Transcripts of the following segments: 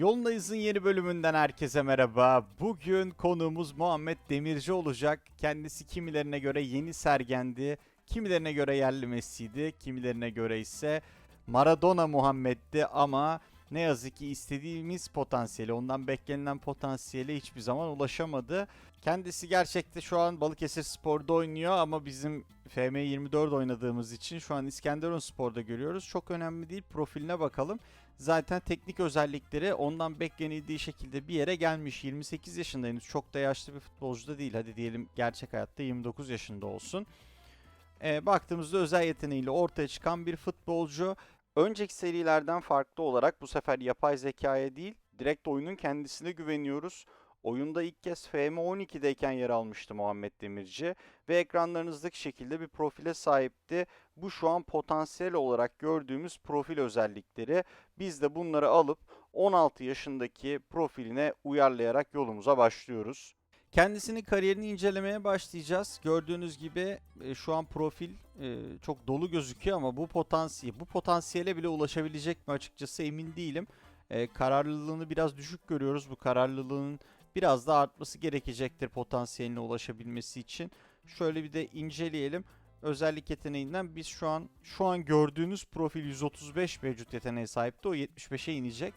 Yolundayız'ın yeni bölümünden herkese merhaba. Bugün konuğumuz Muhammed Demirci olacak. Kendisi kimilerine göre yeni Sergendi, kimilerine göre yerli Messi'ydi, kimilerine göre ise Maradona Muhammed'di ama ne yazık ki istediğimiz potansiyeli, ondan beklenilen potansiyele hiçbir zaman ulaşamadı. Kendisi gerçekte şu an Balıkesir Spor'da oynuyor ama bizim FM24 oynadığımız için şu an İskenderun Spor'da görüyoruz. Çok önemli değil. Profiline bakalım. Zaten teknik özellikleri ondan beklenildiği şekilde bir yere gelmiş. 28 yaşında henüz çok da yaşlı bir futbolcu da değil. Hadi diyelim gerçek hayatta 29 yaşında olsun. Ee, baktığımızda özel yeteneğiyle ortaya çıkan bir futbolcu. Önceki serilerden farklı olarak bu sefer yapay zekaya değil, direkt oyunun kendisine güveniyoruz. Oyunda ilk kez FM12'deyken yer almıştı Muhammed Demirci ve ekranlarınızdaki şekilde bir profile sahipti. Bu şu an potansiyel olarak gördüğümüz profil özellikleri. Biz de bunları alıp 16 yaşındaki profiline uyarlayarak yolumuza başlıyoruz. Kendisinin kariyerini incelemeye başlayacağız. Gördüğünüz gibi e, şu an profil e, çok dolu gözüküyor ama bu potansiyel bu potansiyele bile ulaşabilecek mi açıkçası emin değilim. E, kararlılığını biraz düşük görüyoruz. Bu kararlılığın biraz daha artması gerekecektir potansiyeline ulaşabilmesi için. Şöyle bir de inceleyelim. Özellik yeteneğinden biz şu an şu an gördüğünüz profil 135 mevcut yeteneğe sahipti. O 75'e inecek.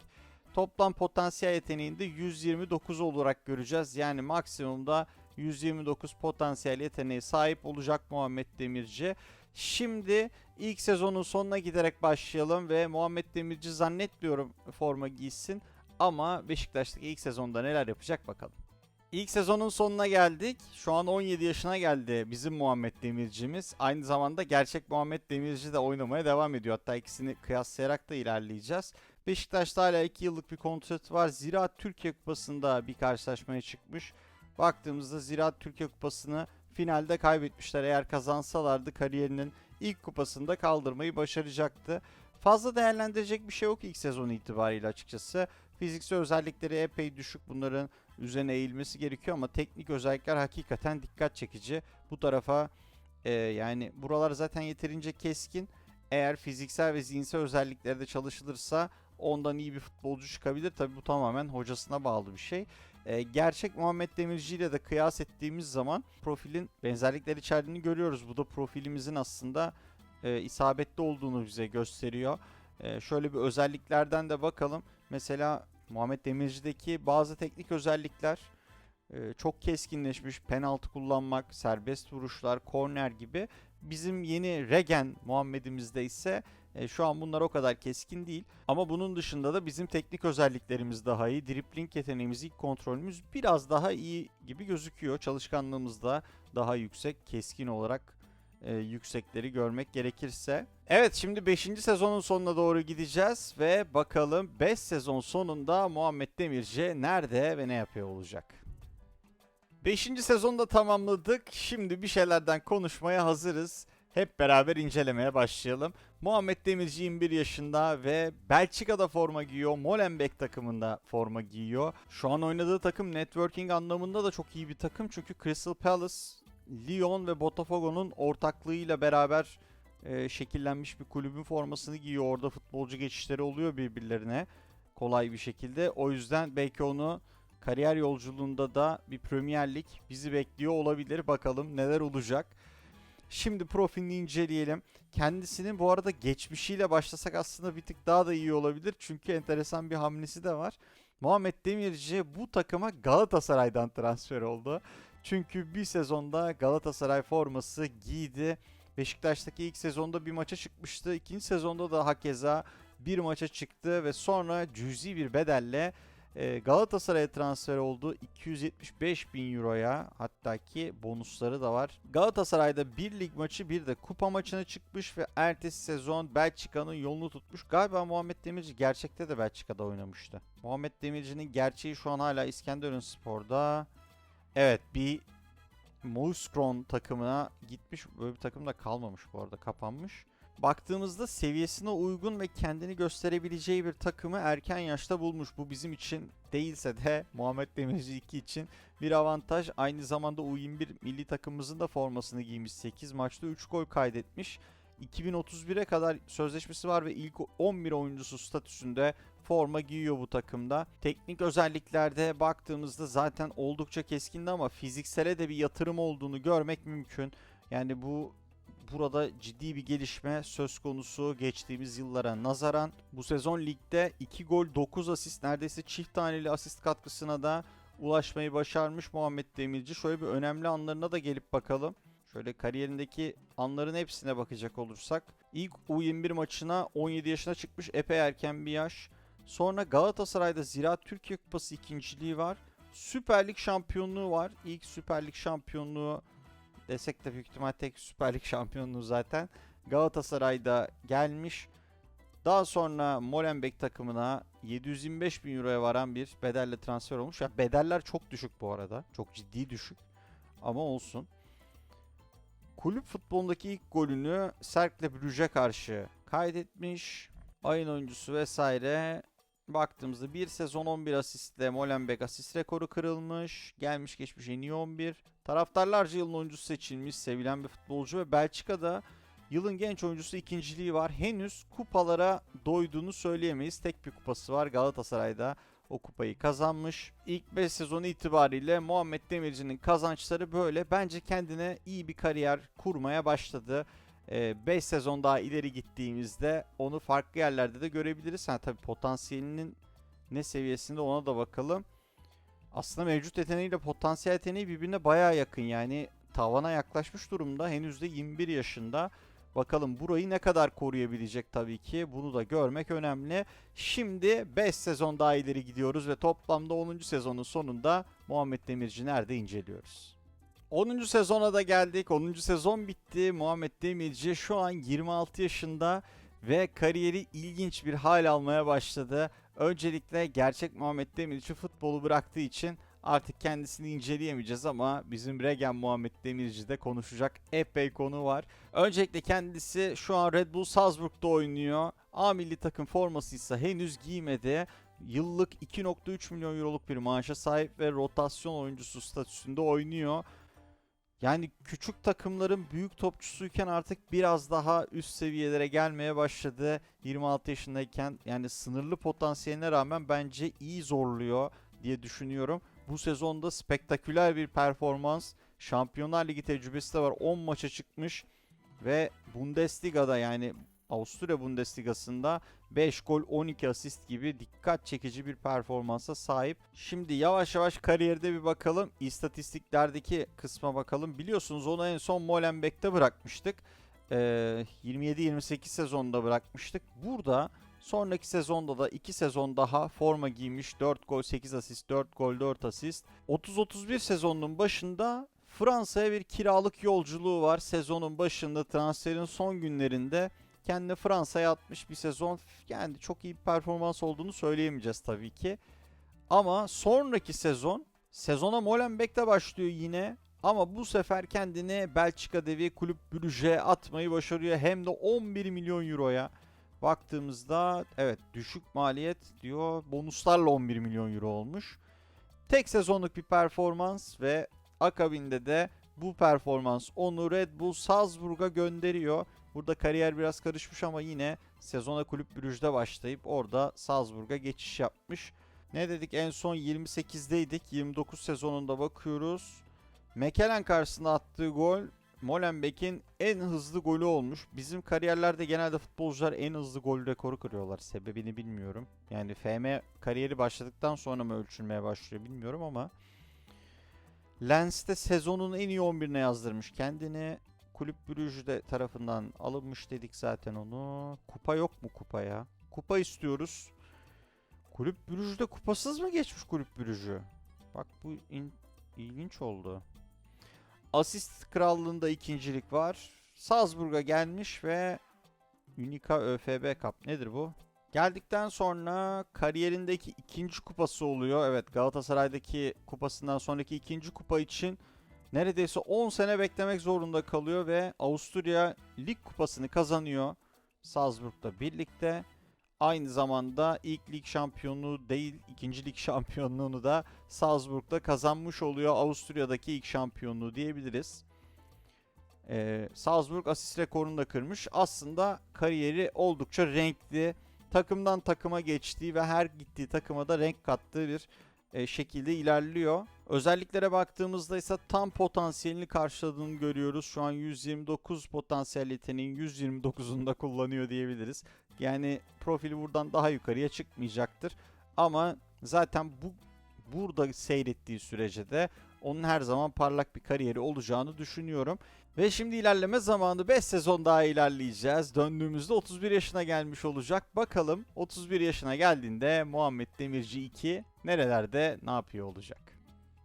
Toplam potansiyel yeteneğinde 129 olarak göreceğiz. Yani maksimumda 129 potansiyel yeteneğe sahip olacak Muhammed Demirci. Şimdi ilk sezonun sonuna giderek başlayalım ve Muhammed Demirci zannetmiyorum forma giysin. Ama Beşiktaş'taki ilk sezonda neler yapacak bakalım. İlk sezonun sonuna geldik. Şu an 17 yaşına geldi bizim Muhammed Demirci'miz. Aynı zamanda gerçek Muhammed Demirci de oynamaya devam ediyor. Hatta ikisini kıyaslayarak da ilerleyeceğiz. Beşiktaş'ta hala 2 yıllık bir kontratı var. Ziraat Türkiye Kupası'nda bir karşılaşmaya çıkmış. Baktığımızda Ziraat Türkiye Kupası'nı finalde kaybetmişler. Eğer kazansalardı kariyerinin ilk kupasında kaldırmayı başaracaktı. Fazla değerlendirecek bir şey yok ilk sezon itibariyle açıkçası. Fiziksel özellikleri epey düşük. Bunların üzerine eğilmesi gerekiyor ama teknik özellikler hakikaten dikkat çekici. Bu tarafa e, yani buralar zaten yeterince keskin. Eğer fiziksel ve zihinsel özellikleri de çalışılırsa ondan iyi bir futbolcu çıkabilir. Tabi bu tamamen hocasına bağlı bir şey. E, gerçek Muhammed Demirci ile de kıyas ettiğimiz zaman profilin benzerlikler içerdiğini görüyoruz. Bu da profilimizin aslında e, isabetli olduğunu bize gösteriyor. E, şöyle bir özelliklerden de bakalım. Mesela Muhammed Demirci'deki bazı teknik özellikler e, çok keskinleşmiş. Penaltı kullanmak, serbest vuruşlar, korner gibi. Bizim yeni Regen Muhammed'imizde ise e, şu an bunlar o kadar keskin değil. Ama bunun dışında da bizim teknik özelliklerimiz daha iyi. Dribbling yeteneğimiz, ilk kontrolümüz biraz daha iyi gibi gözüküyor. Çalışkanlığımız da daha yüksek, keskin olarak e, yüksekleri görmek gerekirse. Evet şimdi 5. sezonun sonuna doğru gideceğiz ve bakalım 5 sezon sonunda Muhammed Demirci nerede ve ne yapıyor olacak. 5. sezonda tamamladık. Şimdi bir şeylerden konuşmaya hazırız. Hep beraber incelemeye başlayalım. Muhammed Demirci 21 yaşında ve Belçika'da forma giyiyor. Molenbeek takımında forma giyiyor. Şu an oynadığı takım networking anlamında da çok iyi bir takım. Çünkü Crystal Palace, Lyon ve Botafogo'nun ortaklığıyla beraber e, şekillenmiş bir kulübün formasını giyiyor. Orada futbolcu geçişleri oluyor birbirlerine kolay bir şekilde. O yüzden belki onu kariyer yolculuğunda da bir Premier Lig bizi bekliyor olabilir. Bakalım neler olacak. Şimdi profilini inceleyelim. Kendisinin bu arada geçmişiyle başlasak aslında bir tık daha da iyi olabilir. Çünkü enteresan bir hamlesi de var. Muhammed Demirci bu takıma Galatasaray'dan transfer oldu. Çünkü bir sezonda Galatasaray forması giydi. Beşiktaş'taki ilk sezonda bir maça çıkmıştı. İkinci sezonda da hakeza bir maça çıktı ve sonra cüzi bir bedelle e, Galatasaray'a transfer oldu 275 bin euroya hatta ki bonusları da var. Galatasaray'da bir lig maçı bir de kupa maçına çıkmış ve ertesi sezon Belçika'nın yolunu tutmuş. Galiba Muhammed Demirci gerçekte de Belçika'da oynamıştı. Muhammed Demirci'nin gerçeği şu an hala İskenderun Spor'da. Evet bir Mouscron takımına gitmiş. Böyle bir takım da kalmamış bu arada kapanmış. Baktığımızda seviyesine uygun ve kendini gösterebileceği bir takımı erken yaşta bulmuş. Bu bizim için değilse de Muhammed Demirci 2 için bir avantaj. Aynı zamanda U21 milli takımımızın da formasını giymiş. 8 maçta 3 gol kaydetmiş. 2031'e kadar sözleşmesi var ve ilk 11 oyuncusu statüsünde forma giyiyor bu takımda. Teknik özelliklerde baktığımızda zaten oldukça keskindi ama fiziksele de bir yatırım olduğunu görmek mümkün. Yani bu burada ciddi bir gelişme söz konusu geçtiğimiz yıllara nazaran. Bu sezon ligde 2 gol 9 asist neredeyse çift taneli asist katkısına da ulaşmayı başarmış Muhammed Demirci. Şöyle bir önemli anlarına da gelip bakalım. Şöyle kariyerindeki anların hepsine bakacak olursak. İlk U21 maçına 17 yaşına çıkmış epey erken bir yaş. Sonra Galatasaray'da Ziraat Türkiye Kupası ikinciliği var. Süper Lig şampiyonluğu var. İlk Süper Lig şampiyonluğu desek de büyük ihtimal tek Süper Lig şampiyonluğu zaten Galatasaray'da gelmiş. Daha sonra Molenbeek takımına 725 bin euroya varan bir bedelle transfer olmuş. Ya bedeller çok düşük bu arada. Çok ciddi düşük. Ama olsun. Kulüp futbolundaki ilk golünü Cercle Brugge'e karşı kaydetmiş. Ayın oyuncusu vesaire. Baktığımızda bir sezon 11 asistle Molenbeek asist rekoru kırılmış. Gelmiş geçmiş en iyi 11. Taraftarlarca yılın oyuncusu seçilmiş. Sevilen bir futbolcu ve Belçika'da yılın genç oyuncusu ikinciliği var. Henüz kupalara doyduğunu söyleyemeyiz. Tek bir kupası var Galatasaray'da. O kupayı kazanmış. İlk 5 sezonu itibariyle Muhammed Demirci'nin kazançları böyle. Bence kendine iyi bir kariyer kurmaya başladı. 5 sezon daha ileri gittiğimizde onu farklı yerlerde de görebiliriz. Ha tabii potansiyelinin ne seviyesinde ona da bakalım. Aslında mevcut yeteneğiyle potansiyel yeteneği birbirine baya yakın yani tavana yaklaşmış durumda. Henüz de 21 yaşında. Bakalım burayı ne kadar koruyabilecek tabii ki. Bunu da görmek önemli. Şimdi 5 sezon daha ileri gidiyoruz ve toplamda 10. sezonun sonunda Muhammed Demirci nerede inceliyoruz. 10. sezona da geldik. 10. sezon bitti. Muhammed Demirci şu an 26 yaşında ve kariyeri ilginç bir hal almaya başladı. Öncelikle gerçek Muhammed Demirci futbolu bıraktığı için artık kendisini inceleyemeyeceğiz ama bizim Regen Muhammed Demirci'de konuşacak epey konu var. Öncelikle kendisi şu an Red Bull Salzburg'da oynuyor. A milli takım forması ise henüz giymedi. Yıllık 2.3 milyon euroluk bir maaşa sahip ve rotasyon oyuncusu statüsünde oynuyor. Yani küçük takımların büyük topçusuyken artık biraz daha üst seviyelere gelmeye başladı. 26 yaşındayken yani sınırlı potansiyeline rağmen bence iyi zorluyor diye düşünüyorum. Bu sezonda spektaküler bir performans. Şampiyonlar Ligi tecrübesi de var. 10 maça çıkmış ve Bundesliga'da yani Avusturya Bundesliga'sında 5 gol 12 asist gibi dikkat çekici bir performansa sahip. Şimdi yavaş yavaş kariyerde bir bakalım. İstatistiklerdeki kısma bakalım. Biliyorsunuz onu en son Molenbeek'te bırakmıştık. Ee, 27-28 sezonda bırakmıştık. Burada sonraki sezonda da 2 sezon daha forma giymiş. 4 gol 8 asist, 4 gol 4 asist. 30-31 sezonun başında Fransa'ya bir kiralık yolculuğu var. Sezonun başında transferin son günlerinde kendini Fransa'ya atmış bir sezon. Yani çok iyi bir performans olduğunu söyleyemeyeceğiz tabii ki. Ama sonraki sezon sezona Molenbeek'te başlıyor yine. Ama bu sefer kendini Belçika devi kulüp Brugge'e atmayı başarıyor. Hem de 11 milyon euroya. Baktığımızda evet düşük maliyet diyor. Bonuslarla 11 milyon euro olmuş. Tek sezonluk bir performans ve akabinde de bu performans onu Red Bull Salzburg'a gönderiyor. Burada kariyer biraz karışmış ama yine sezona kulüp Brugge'de başlayıp orada Salzburg'a geçiş yapmış. Ne dedik en son 28'deydik. 29 sezonunda bakıyoruz. Mekelen karşısında attığı gol Molenbeek'in en hızlı golü olmuş. Bizim kariyerlerde genelde futbolcular en hızlı gol rekoru kırıyorlar. Sebebini bilmiyorum. Yani FM kariyeri başladıktan sonra mı ölçülmeye başlıyor bilmiyorum ama Lens'te sezonun en iyi 11'ine yazdırmış kendini. Kulüp Brugge tarafından alınmış dedik zaten onu. Kupa yok mu kupaya? Kupa istiyoruz. Kulüp Brugge'de kupasız mı geçmiş Kulüp Brugge? Bak bu in- ilginç oldu. Asist krallığında ikincilik var. Salzburg'a gelmiş ve Unica ÖFB Cup nedir bu? Geldikten sonra kariyerindeki ikinci kupası oluyor. Evet Galatasaray'daki kupasından sonraki ikinci kupa için neredeyse 10 sene beklemek zorunda kalıyor ve Avusturya Lig kupasını kazanıyor Salzburg'da birlikte. Aynı zamanda ilk lig şampiyonluğu değil, ikinci lig şampiyonluğunu da Salzburg'da kazanmış oluyor. Avusturya'daki ilk şampiyonluğu diyebiliriz. Ee, Salzburg asist rekorunu da kırmış. Aslında kariyeri oldukça renkli. takımdan takıma geçtiği ve her gittiği takıma da renk kattığı bir e, şekilde ilerliyor. Özelliklere baktığımızda ise tam potansiyelini karşıladığını görüyoruz. Şu an 129 potansiyel yeteneğin 129'unu da kullanıyor diyebiliriz. Yani profili buradan daha yukarıya çıkmayacaktır. Ama zaten bu burada seyrettiği sürece de onun her zaman parlak bir kariyeri olacağını düşünüyorum. Ve şimdi ilerleme zamanı 5 sezon daha ilerleyeceğiz. Döndüğümüzde 31 yaşına gelmiş olacak. Bakalım 31 yaşına geldiğinde Muhammed Demirci 2 nerelerde ne yapıyor olacak?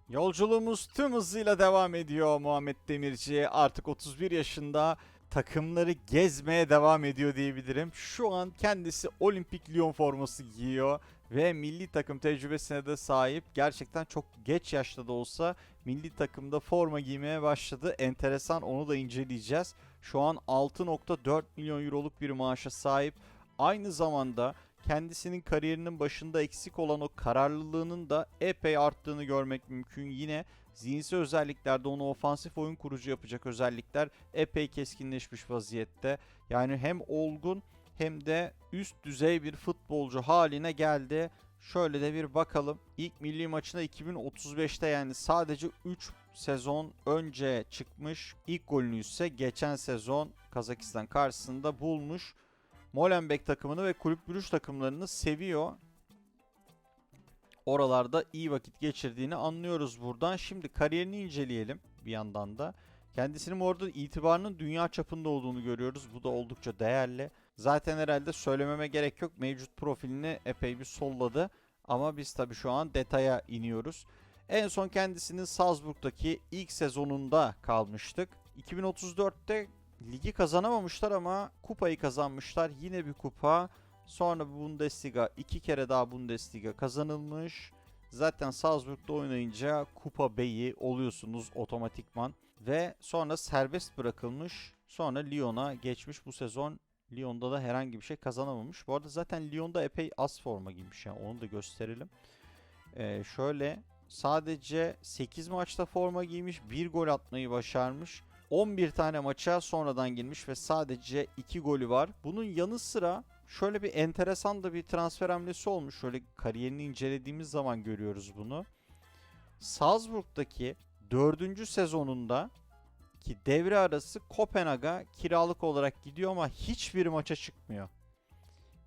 Yolculuğumuz tüm hızıyla devam ediyor Muhammed Demirci. Artık 31 yaşında takımları gezmeye devam ediyor diyebilirim. Şu an kendisi Olimpik Lyon forması giyiyor ve milli takım tecrübesine de sahip. Gerçekten çok geç yaşta da olsa milli takımda forma giymeye başladı. Enteresan onu da inceleyeceğiz. Şu an 6.4 milyon euroluk bir maaşa sahip. Aynı zamanda kendisinin kariyerinin başında eksik olan o kararlılığının da epey arttığını görmek mümkün. Yine zihinsel özelliklerde onu ofansif oyun kurucu yapacak özellikler epey keskinleşmiş vaziyette. Yani hem olgun hem de üst düzey bir futbolcu haline geldi. Şöyle de bir bakalım. İlk milli maçına 2035'te yani sadece 3 sezon önce çıkmış. İlk golünü ise geçen sezon Kazakistan karşısında bulmuş. Molenbeek takımını ve kulüp bürüş takımlarını seviyor. Oralarda iyi vakit geçirdiğini anlıyoruz buradan. Şimdi kariyerini inceleyelim bir yandan da. Kendisinin orada itibarının dünya çapında olduğunu görüyoruz. Bu da oldukça değerli. Zaten herhalde söylememe gerek yok. Mevcut profilini epey bir solladı. Ama biz tabii şu an detaya iniyoruz. En son kendisinin Salzburg'daki ilk sezonunda kalmıştık. 2034'te ligi kazanamamışlar ama kupayı kazanmışlar. Yine bir kupa. Sonra Bundesliga iki kere daha Bundesliga kazanılmış. Zaten Salzburg'da oynayınca kupa beyi oluyorsunuz otomatikman. Ve sonra serbest bırakılmış. Sonra Lyon'a geçmiş bu sezon. Lyon'da da herhangi bir şey kazanamamış. Bu arada zaten Lyon'da epey az forma giymiş. Yani onu da gösterelim. Ee, şöyle sadece 8 maçta forma giymiş. 1 gol atmayı başarmış. 11 tane maça sonradan girmiş ve sadece 2 golü var. Bunun yanı sıra şöyle bir enteresan da bir transfer hamlesi olmuş. Şöyle kariyerini incelediğimiz zaman görüyoruz bunu. Salzburg'daki 4. sezonunda ki devre arası Kopenhag'a kiralık olarak gidiyor ama hiçbir maça çıkmıyor.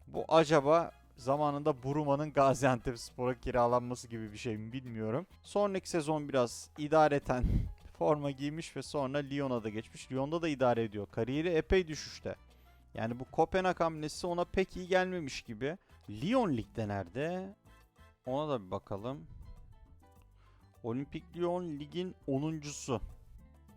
Bu acaba zamanında Buruma'nın Gaziantep Spor'a kiralanması gibi bir şey mi bilmiyorum. Sonraki sezon biraz idareten forma giymiş ve sonra Lyon'a da geçmiş. Lyon'da da idare ediyor. Kariyeri epey düşüşte. Yani bu Kopenhag hamlesi ona pek iyi gelmemiş gibi. Lyon ligde nerede? Ona da bir bakalım. Olimpik Lyon ligin 10.sü.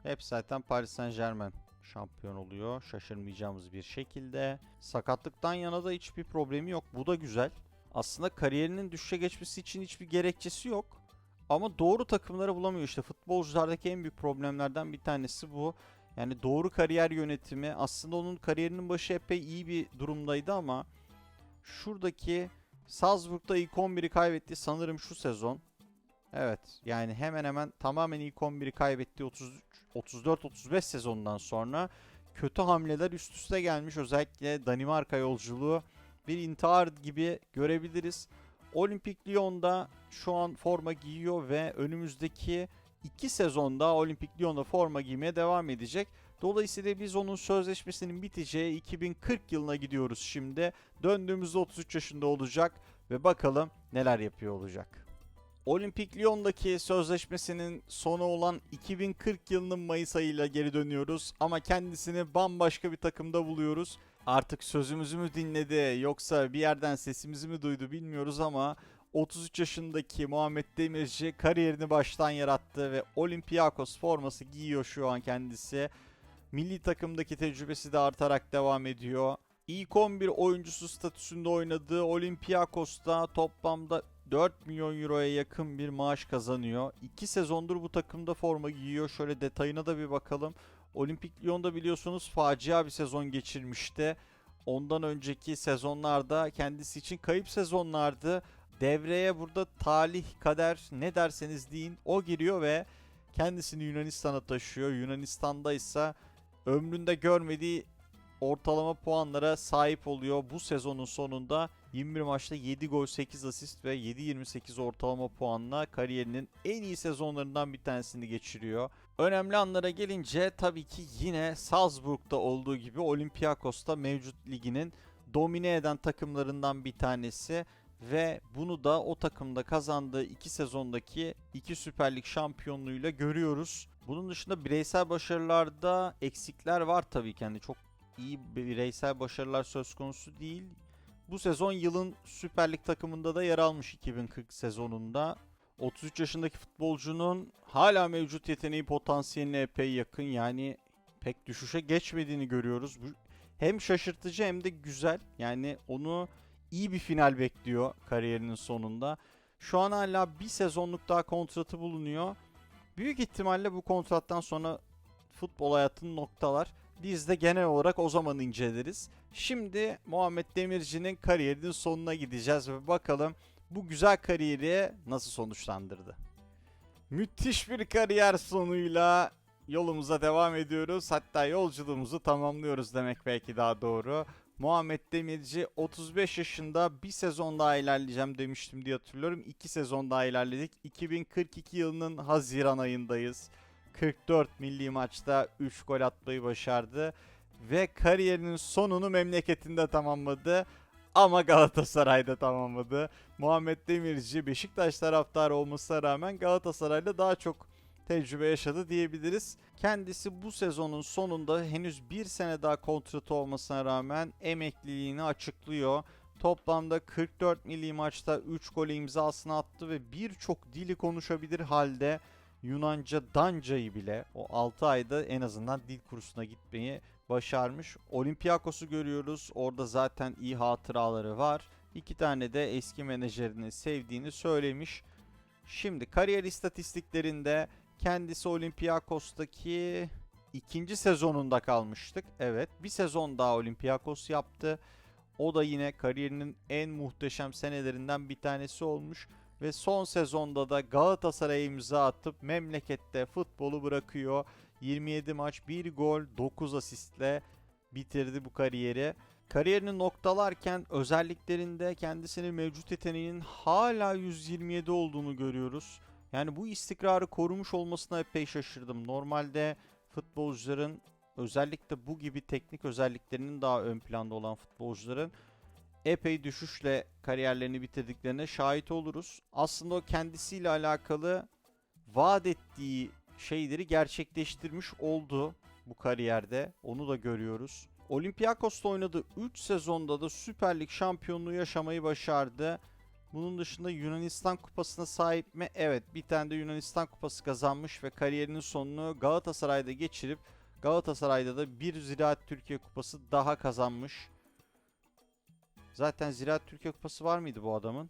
Hep zaten Paris Saint Germain şampiyon oluyor. Şaşırmayacağımız bir şekilde. Sakatlıktan yana da hiçbir problemi yok. Bu da güzel. Aslında kariyerinin düşüşe geçmesi için hiçbir gerekçesi yok. Ama doğru takımları bulamıyor işte. Futbolculardaki en büyük problemlerden bir tanesi bu. Yani doğru kariyer yönetimi. Aslında onun kariyerinin başı epey iyi bir durumdaydı ama şuradaki Salzburg'da ilk 11'i kaybetti sanırım şu sezon. Evet yani hemen hemen tamamen ilk 11'i kaybettiği 34-35 sezonundan sonra kötü hamleler üst üste gelmiş. Özellikle Danimarka yolculuğu bir intihar gibi görebiliriz. Olimpik Lyon'da şu an forma giyiyor ve önümüzdeki 2 sezonda Olimpik Lyon'da forma giymeye devam edecek. Dolayısıyla biz onun sözleşmesinin biteceği 2040 yılına gidiyoruz şimdi. Döndüğümüzde 33 yaşında olacak ve bakalım neler yapıyor olacak. Olimpik Lyon'daki sözleşmesinin sonu olan 2040 yılının Mayıs ayıyla geri dönüyoruz ama kendisini bambaşka bir takımda buluyoruz. Artık sözümüzü mü dinledi yoksa bir yerden sesimizi mi duydu bilmiyoruz ama 33 yaşındaki Muhammed Demirci kariyerini baştan yarattı ve Olympiakos forması giyiyor şu an kendisi. Milli takımdaki tecrübesi de artarak devam ediyor. İlk 11 oyuncusu statüsünde oynadığı Olympiakos'ta toplamda 4 milyon euroya yakın bir maaş kazanıyor. 2 sezondur bu takımda forma giyiyor. Şöyle detayına da bir bakalım. Olimpik Lyon'da biliyorsunuz facia bir sezon geçirmişti. Ondan önceki sezonlarda kendisi için kayıp sezonlardı. Devreye burada talih, kader ne derseniz deyin o giriyor ve kendisini Yunanistan'a taşıyor. Yunanistan'da ise ömründe görmediği ortalama puanlara sahip oluyor. Bu sezonun sonunda 21 maçta 7 gol 8 asist ve 7.28 ortalama puanla kariyerinin en iyi sezonlarından bir tanesini geçiriyor. Önemli anlara gelince tabii ki yine Salzburg'da olduğu gibi Olympiakos'ta mevcut liginin domine eden takımlarından bir tanesi ve bunu da o takımda kazandığı iki sezondaki iki Süper Lig şampiyonluğuyla görüyoruz. Bunun dışında bireysel başarılarda eksikler var tabii ki. Yani çok iyi bireysel başarılar söz konusu değil. Bu sezon yılın Süper Lig takımında da yer almış 2040 sezonunda. 33 yaşındaki futbolcunun hala mevcut yeteneği potansiyeline epey yakın. Yani pek düşüşe geçmediğini görüyoruz. Hem şaşırtıcı hem de güzel. Yani onu iyi bir final bekliyor kariyerinin sonunda. Şu an hala bir sezonluk daha kontratı bulunuyor. Büyük ihtimalle bu kontrattan sonra futbol hayatını noktalar. Biz de genel olarak o zaman inceleriz. Şimdi Muhammed Demirci'nin kariyerinin sonuna gideceğiz ve bakalım bu güzel kariyeri nasıl sonuçlandırdı. Müthiş bir kariyer sonuyla yolumuza devam ediyoruz. Hatta yolculuğumuzu tamamlıyoruz demek belki daha doğru. Muhammed Demirci 35 yaşında bir sezon daha ilerleyeceğim demiştim diye hatırlıyorum. 2 sezon daha ilerledik. 2042 yılının Haziran ayındayız. 44 milli maçta 3 gol atmayı başardı. Ve kariyerinin sonunu memleketinde tamamladı. Ama Galatasaray'da tamamladı. Muhammed Demirci Beşiktaş taraftarı olmasına rağmen Galatasaray'da daha çok tecrübe yaşadı diyebiliriz. Kendisi bu sezonun sonunda henüz bir sene daha kontratı olmasına rağmen emekliliğini açıklıyor. Toplamda 44 milli maçta 3 gol imzasını attı ve birçok dili konuşabilir halde Yunanca Danca'yı bile o 6 ayda en azından dil kursuna gitmeyi başarmış. Olympiakos'u görüyoruz. Orada zaten iyi hatıraları var. İki tane de eski menajerini sevdiğini söylemiş. Şimdi kariyer istatistiklerinde kendisi Olympiakos'taki ikinci sezonunda kalmıştık. Evet bir sezon daha Olympiakos yaptı. O da yine kariyerinin en muhteşem senelerinden bir tanesi olmuş. Ve son sezonda da Galatasaray'a imza atıp memlekette futbolu bırakıyor. 27 maç 1 gol 9 asistle bitirdi bu kariyeri. Kariyerini noktalarken özelliklerinde kendisinin mevcut yeteneğinin hala 127 olduğunu görüyoruz. Yani bu istikrarı korumuş olmasına epey şaşırdım. Normalde futbolcuların özellikle bu gibi teknik özelliklerinin daha ön planda olan futbolcuların epey düşüşle kariyerlerini bitirdiklerine şahit oluruz. Aslında o kendisiyle alakalı vaat ettiği şeyleri gerçekleştirmiş oldu bu kariyerde. Onu da görüyoruz. Olympiakos'ta oynadığı 3 sezonda da Süper Lig şampiyonluğu yaşamayı başardı. Bunun dışında Yunanistan kupasına sahip mi? Evet bir tane de Yunanistan kupası kazanmış ve kariyerinin sonunu Galatasaray'da geçirip Galatasaray'da da bir Ziraat Türkiye kupası daha kazanmış. Zaten Ziraat Türkiye kupası var mıydı bu adamın?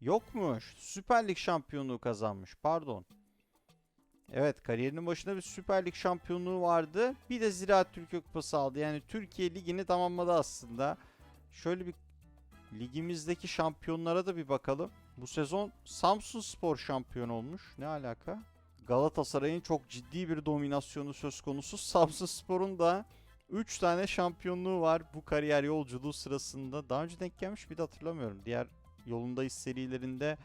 Yokmuş. Süper Lig şampiyonluğu kazanmış. Pardon. Evet kariyerinin başında bir Süper Lig şampiyonluğu vardı. Bir de Ziraat Türkiye kupası aldı. Yani Türkiye Ligi'ni tamamladı aslında. Şöyle bir ligimizdeki şampiyonlara da bir bakalım. Bu sezon Samsun Spor şampiyon olmuş. Ne alaka? Galatasaray'ın çok ciddi bir dominasyonu söz konusu. Samsun Spor'un da 3 tane şampiyonluğu var bu kariyer yolculuğu sırasında. Daha önce denk gelmiş bir de hatırlamıyorum. Diğer yolundayız serilerinde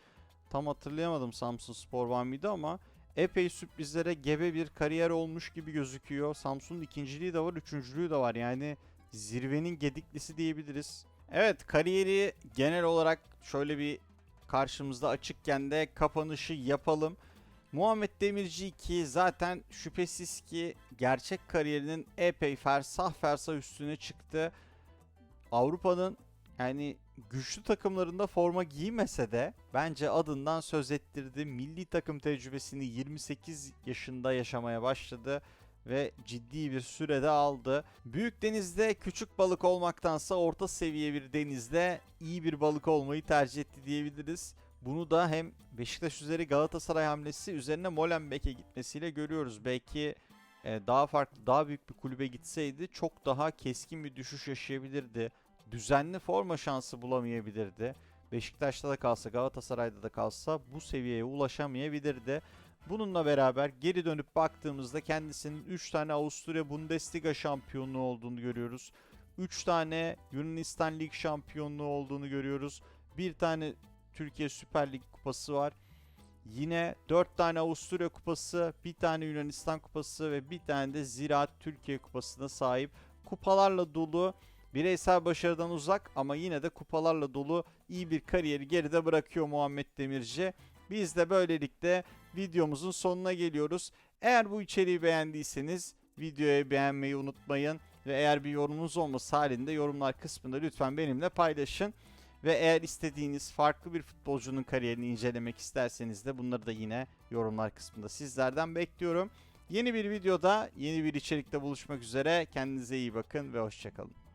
tam hatırlayamadım Samsun Spor var mıydı ama epey sürprizlere gebe bir kariyer olmuş gibi gözüküyor. Samsun'un ikinciliği de var, üçüncülüğü de var. Yani zirvenin gediklisi diyebiliriz. Evet kariyeri genel olarak şöyle bir karşımızda açıkken de kapanışı yapalım. Muhammed Demirci 2 zaten şüphesiz ki gerçek kariyerinin epey fersah fersah üstüne çıktı. Avrupa'nın yani güçlü takımlarında forma giymese de bence adından söz ettirdi. Milli takım tecrübesini 28 yaşında yaşamaya başladı ve ciddi bir sürede aldı. Büyük denizde küçük balık olmaktansa orta seviye bir denizde iyi bir balık olmayı tercih etti diyebiliriz. Bunu da hem Beşiktaş üzeri Galatasaray hamlesi üzerine Molenbeek'e gitmesiyle görüyoruz. Belki daha farklı, daha büyük bir kulübe gitseydi çok daha keskin bir düşüş yaşayabilirdi. Düzenli forma şansı bulamayabilirdi. Beşiktaş'ta da kalsa, Galatasaray'da da kalsa bu seviyeye ulaşamayabilirdi. Bununla beraber geri dönüp baktığımızda kendisinin 3 tane Avusturya Bundesliga şampiyonluğu olduğunu görüyoruz. 3 tane Yunanistan Lig şampiyonluğu olduğunu görüyoruz. Bir tane Türkiye Süper Lig kupası var. Yine 4 tane Avusturya kupası, bir tane Yunanistan kupası ve bir tane de Ziraat Türkiye kupasına sahip. Kupalarla dolu, bireysel başarıdan uzak ama yine de kupalarla dolu iyi bir kariyeri geride bırakıyor Muhammed Demirci. Biz de böylelikle videomuzun sonuna geliyoruz. Eğer bu içeriği beğendiyseniz videoyu beğenmeyi unutmayın. Ve eğer bir yorumunuz olması halinde yorumlar kısmında lütfen benimle paylaşın. Ve eğer istediğiniz farklı bir futbolcunun kariyerini incelemek isterseniz de bunları da yine yorumlar kısmında sizlerden bekliyorum. Yeni bir videoda, yeni bir içerikte buluşmak üzere. Kendinize iyi bakın ve hoşçakalın.